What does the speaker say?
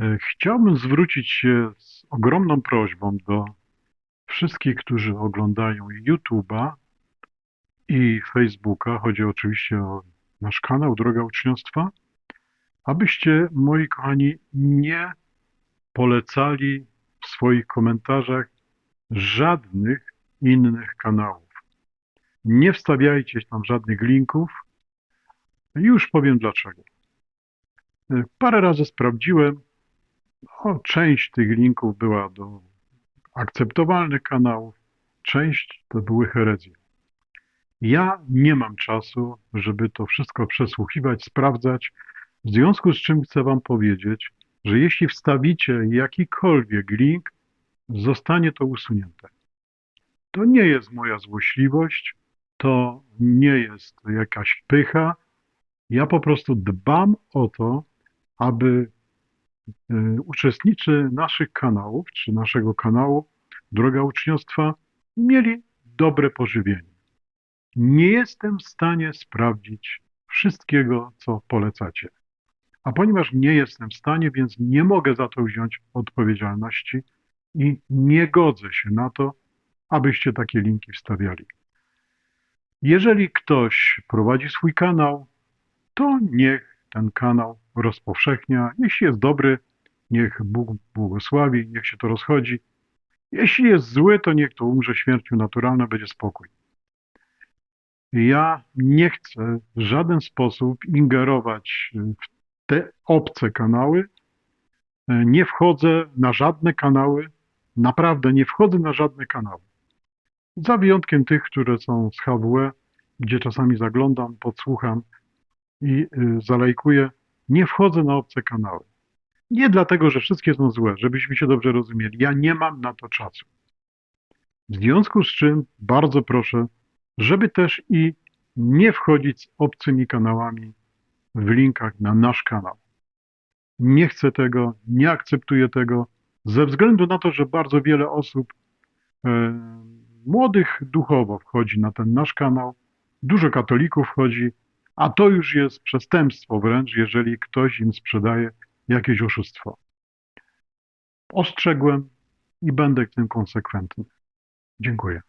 E, Chciałbym zwrócić się z ogromną prośbą do wszystkich, którzy oglądają YouTube'a i Facebooka. Chodzi oczywiście o nasz kanał Droga Uczniostwa, abyście, moi kochani, nie polecali w swoich komentarzach żadnych innych kanałów. Nie wstawiajcie tam żadnych linków. Już powiem dlaczego. E, Parę razy sprawdziłem, no, część tych linków była do akceptowalnych kanałów, część to były herezje. Ja nie mam czasu, żeby to wszystko przesłuchiwać, sprawdzać, w związku z czym chcę Wam powiedzieć, że jeśli wstawicie jakikolwiek link, zostanie to usunięte. To nie jest moja złośliwość, to nie jest jakaś pycha. Ja po prostu dbam o to, aby uczestnicy naszych kanałów, czy naszego kanału Droga Uczniostwa, mieli dobre pożywienie. Nie jestem w stanie sprawdzić wszystkiego, co polecacie. A ponieważ nie jestem w stanie, więc nie mogę za to wziąć odpowiedzialności i nie godzę się na to, abyście takie linki wstawiali. Jeżeli ktoś prowadzi swój kanał, to niech ten kanał rozpowszechnia. Jeśli jest dobry, niech Bóg błogosławi, niech się to rozchodzi. Jeśli jest zły, to niech to umrze śmiercią naturalną, będzie spokój. Ja nie chcę w żaden sposób ingerować w te obce kanały. Nie wchodzę na żadne kanały, naprawdę nie wchodzę na żadne kanały. Za wyjątkiem tych, które są z HWE, gdzie czasami zaglądam, podsłucham i y, zalajkuję. Nie wchodzę na obce kanały. Nie dlatego, że wszystkie są złe, żebyśmy się dobrze rozumieli. Ja nie mam na to czasu. W związku z czym bardzo proszę, żeby też i nie wchodzić z obcymi kanałami w linkach na nasz kanał. Nie chcę tego, nie akceptuję tego, ze względu na to, że bardzo wiele osób e, młodych duchowo wchodzi na ten nasz kanał, dużo katolików wchodzi, a to już jest przestępstwo wręcz, jeżeli ktoś im sprzedaje jakieś oszustwo. Ostrzegłem i będę w tym konsekwentny. Dziękuję.